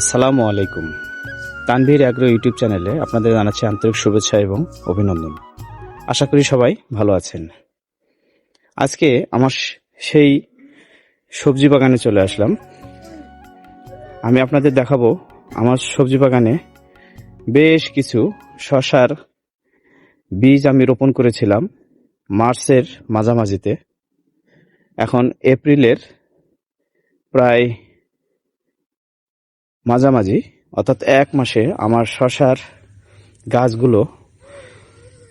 আসসালামু আলাইকুম। Tanvir agro YouTube চ্যানেলে আপনাদের জানাচ্ছি আন্তরিক শুভেচ্ছা এবং অভিনন্দন। আশা করি সবাই ভালো আছেন। আজকে আমার সেই সবজি বাগানে চলে আসলাম। আমি আপনাদের দেখাবো আমার সবজি বাগানে বেশ কিছু শশার বীজ আমি রোপণ করেছিলাম মার্চের মাঝামাঝিতে। এখন এপ্রিলের প্রায় মাঝামাঝি, অর্থাৎ এক মাসে আমার শশার গাছগুলো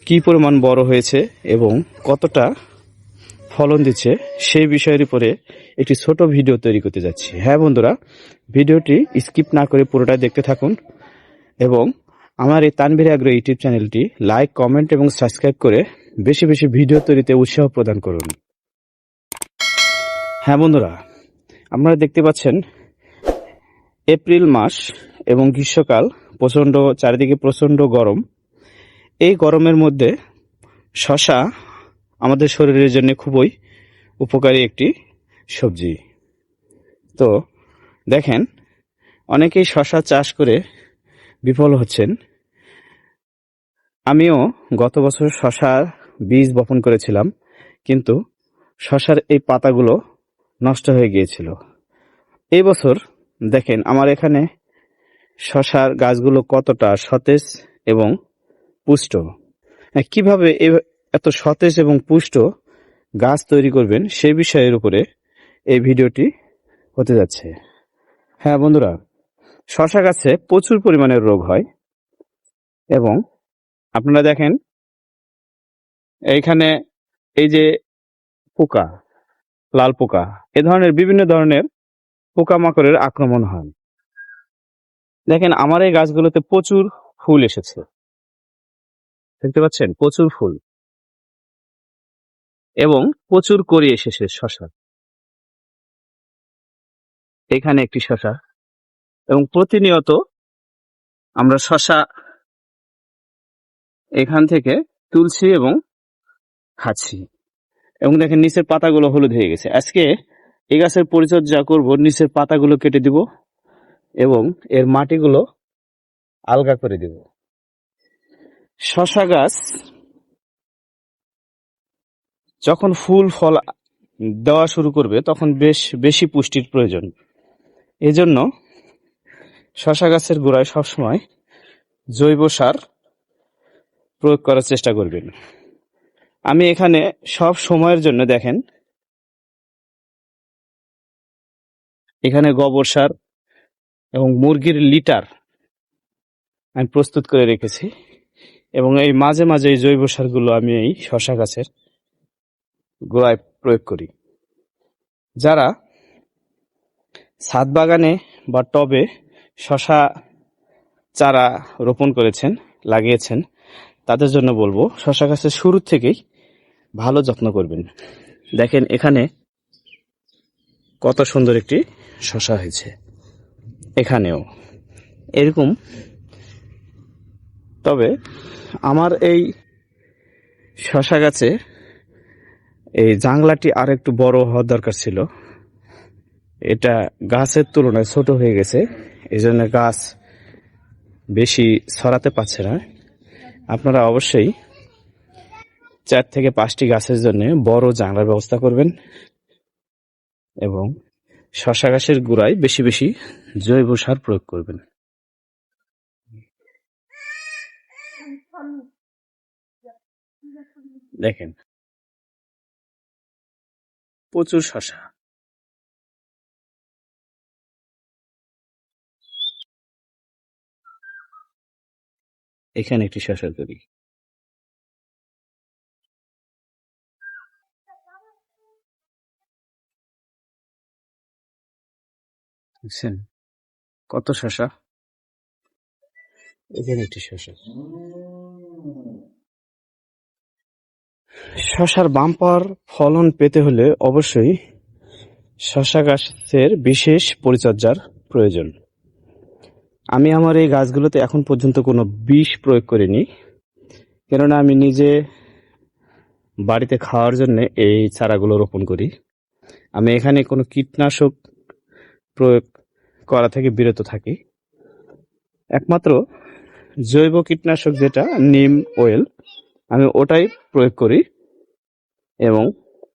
কি পরিমাণ বড় হয়েছে এবং কতটা ফলন দিচ্ছে সেই বিষয়ের উপরে একটি ছোট ভিডিও তৈরি করতে যাচ্ছি। হ্যাঁ বন্ধুরা, ভিডিওটি স্কিপ না করে পুরোটাই দেখতে থাকুন এবং আমার এই তানভীর আগ্রহ ইউটিউব চ্যানেলটি লাইক, কমেন্ট এবং সাবস্ক্রাইব করে বেশি বেশি ভিডিও তৈরিতে উৎসাহ প্রদান করুন। হ্যাঁ বন্ধুরা, আপনারা দেখতে পাচ্ছেন এপ্রিল মাস এবং গ্রীষ্মকাল প্রচণ্ড, চারিদিকে প্রচণ্ড গরম। এই গরমের মধ্যে শশা আমাদের শরীরের জন্য খুবই উপকারী একটি সবজি। তো দেখেন, অনেকেই শশা চাষ করে বিফল হচ্ছেন। আমিও গত বছর শশা বীজ বপন করেছিলাম, কিন্তু শশার এই পাতাগুলো নষ্ট হয়ে গিয়েছিল। এই বছর দেখেন আমার এখানে শশার গাছগুলো কতটা সতেজ এবং পুষ্ট। হ্যাঁ, কীভাবে এত সতেজ এবং পুষ্ট গাছ তৈরি করবেন সেই বিষয়ের উপরে এই ভিডিওটি হতে যাচ্ছে। হ্যাঁ বন্ধুরা শশা গাছে প্রচুর পরিমাণের রোগ হয় এবং আপনারা দেখেন এইখানে এই যে পোকা লাল পোকা এ ধরনের বিভিন্ন ধরনের পোকামাকড়ের আক্রমণ হয়। দেখেন, আমার এই গাছগুলোতে প্রচুর ফুল এসেছে। দেখতে পাচ্ছেন? প্রচুর ফুল। এবং প্রচুর করি এসেছে শশা এখানে একটি শশা। এবং প্রতিনিয়ত আমরা শশা এখান থেকে তুলছি এবং খাচ্ছি। এবং দেখেন, নিচের পাতাগুলো হলুদ হয়ে গেছে। আজকে এই গাছের পরিচর্যা করব, নিচের পাতাগুলো কেটে দিব এবং এর মাটিগুলো আলগা করে দিব। শশা গাছ যখন ফুল, ফল দেওয়া শুরু করবে তখন বেশ, বেশি পুষ্টির প্রয়োজন। এজন্য শশা গাছের গোড়ায় সবসময় জৈব সার প্রয়োগ করার চেষ্টা করবেন। আমি এখানে সব সময়ের জন্য দেখেন এখানে গোবর সার এবং মুরগির লিটার আমি প্রস্তুত করে রেখেছি এবং এই মাঝে মাঝে এই জৈব সারগুলো আমি এই শশা গাছের গোড়ায় প্রয়োগ করি। যারা ছাদ বাগানে বা টবে শশা চারা রোপণ করেছেন, লাগিয়েছেন, তাদের জন্য বলব, শশা গাছের শুরু থেকেই ভালো যত্ন করবেন। দেখেন এখানে কত সুন্দর একটি শশা হয়েছে। এখানেও। এরকম। তবে আমার এই শশা গাছে এই জাংলাটি আর একটু বড় হওয়ার দরকার ছিল। এটা গাছের তুলনায় ছোট হয়ে গেছে। এই জন্য গাছ বেশি ছড়াতে পারছে না। আপনারা অবশ্যই চার থেকে পাঁচটি গাছের জন্য বড় জাংলার ব্যবস্থা করবেন। এবং শশা গাছের গোড়ায় বেশি বেশি জৈব সার প্রয়োগ করবেন। দেখেন। প্রচুর শশা। এখানে একটি শশা তৈরি। দেখছেন। কত শশা? এখানে একটি শশা। শশার বাম্পার ফলন পেতে হলে অবশ্যই শশা গাছের বিশেষ পরিচর্যার প্রয়োজন। আমি আমার এই গাছগুলোতে এখন পর্যন্ত কোনো বিষ প্রয়োগ করিনি, কেননা আমি নিজে বাড়িতে খাওয়ার জন্য এই চারাগুলো রোপণ করি। আমি এখানে কোনো কীটনাশক প্রয়োগ করা থেকে বিরত থাকি। একমাত্র জৈব কীটনাশক যেটা, নিম অয়েল আমি ওটাই প্রয়োগ করি এবং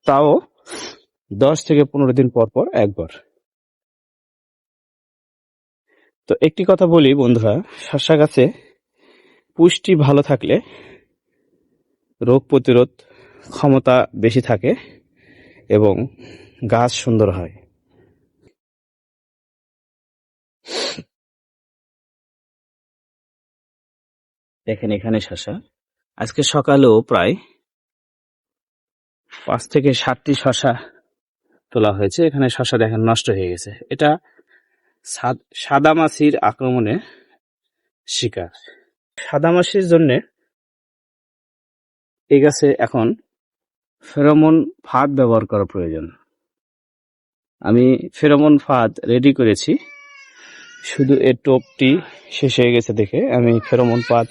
তাও দশ থেকে পনেরো দিন পর পর একবার। তো একটি কথা বলি বন্ধুরা, শসা গাছে পুষ্টি ভালো থাকলে রোগ প্রতিরোধ ক্ষমতা বেশি থাকে এবং গাছ সুন্দর হয়। দেখেন এখানে শশা। আজকে সকালেও প্রায় পাঁচ থেকে সাতটি শশা তোলা হয়েছে। এখানে শশা দেখেন নষ্ট হয়ে গেছে। এটা সাদ- সাদামাছির আক্রমণে শিকার। সাদামাছির জন্য এই গাছে এখন ফেরোমন ফাঁদ ব্যবহার করা প্রয়োজন। আমি ফেরোমন ফাঁদ রেডি করেছি। শুধু এর টোপটি শেষ হয়ে গেছে দেখে আমি ফেরোমন ফাঁদ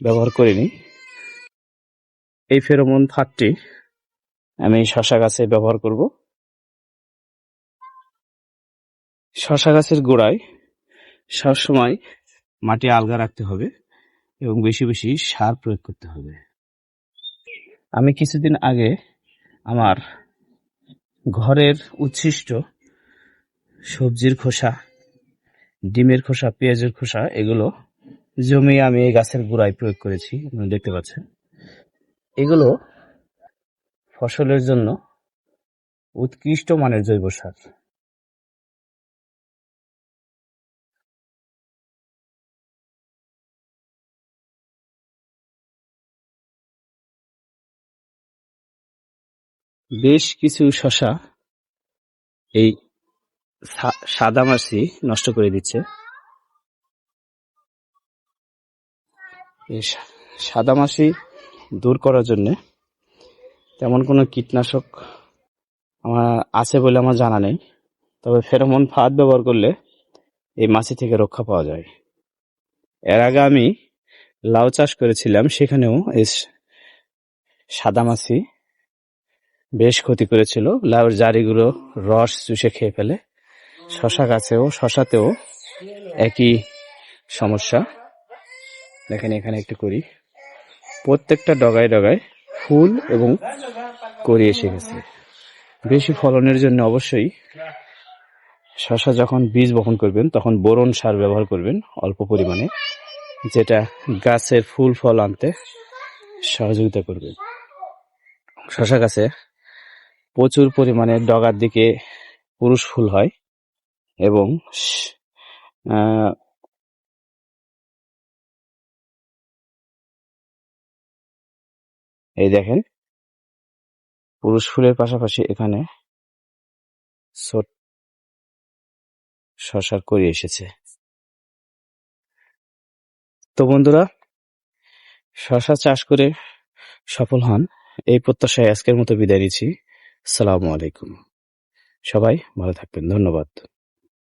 ব্যবহার করিনি। এই ফেরোমন ফাঁদটি আমি শশা গাছে ব্যবহার করব। শশা গাছের গোড়ায় সবসময় মাটি আলগা রাখতে হবে এবং বেশি বেশি সার প্রয়োগ করতে হবে। আমি কিছুদিন আগে আমার ঘরের উচ্ছিষ্ট সবজির খোসা ডিমের খোসা পেঁয়াজের খোসা এগুলো জমিয়ে আমি এই গাছের গোড়ায় প্রয়োগ করেছি দেখতে পাচ্ছেন। এগুলো ফসলের জন্য উৎকৃষ্ট মানের জৈব সার। বেশ কিছু শশা এই সাদামাছি নষ্ট করে দিচ্ছে। সাদামাছি দূর করার জন্য তেমন কোনো কীটনাশক আমার আছে বলে আমার জানা নেই। তবে ফেরোমন ফাঁদ ব্যবহার করলে এই মাছি থেকে রক্ষা পাওয়া যায়। এর আগে আমি লাউ চাষ করেছিলাম, সেখানেও এই সাদামাছি বেশ ক্ষতি করেছিল। লাউর জারিগুলো রস চুষে খেয়ে ফেলে। শশা গাছেও, শশাতেও একই সমস্যা। দেখেন এখানে একটু করি প্রত্যেকটা ডগায় ডগায় ফুল এবং করি এসে গেছে। বেশি ফলনের জন্য অবশ্যই শশা যখন বীজ বপন করবেন, তখন বোরন সার ব্যবহার করবেন অল্প পরিমাণে, যেটা গাছের ফুল ফল আনতে সহযোগিতা করবে। শশা গাছে প্রচুর পরিমাণে ডগার দিকে পুরুষ ফুল হয় এবং এই দেখেন, পুরুষ ফুলের পাশাপাশি এখানে ছোট শশার করি এসেছে। তো বন্ধুরা, শশা চাষ করে সফল হন, এই প্রত্যাশায় আজকের মতো বিদায় নিচ্ছি। সালামু আলাইকুম। সবাই ভালো থাকবেন। ধন্যবাদ।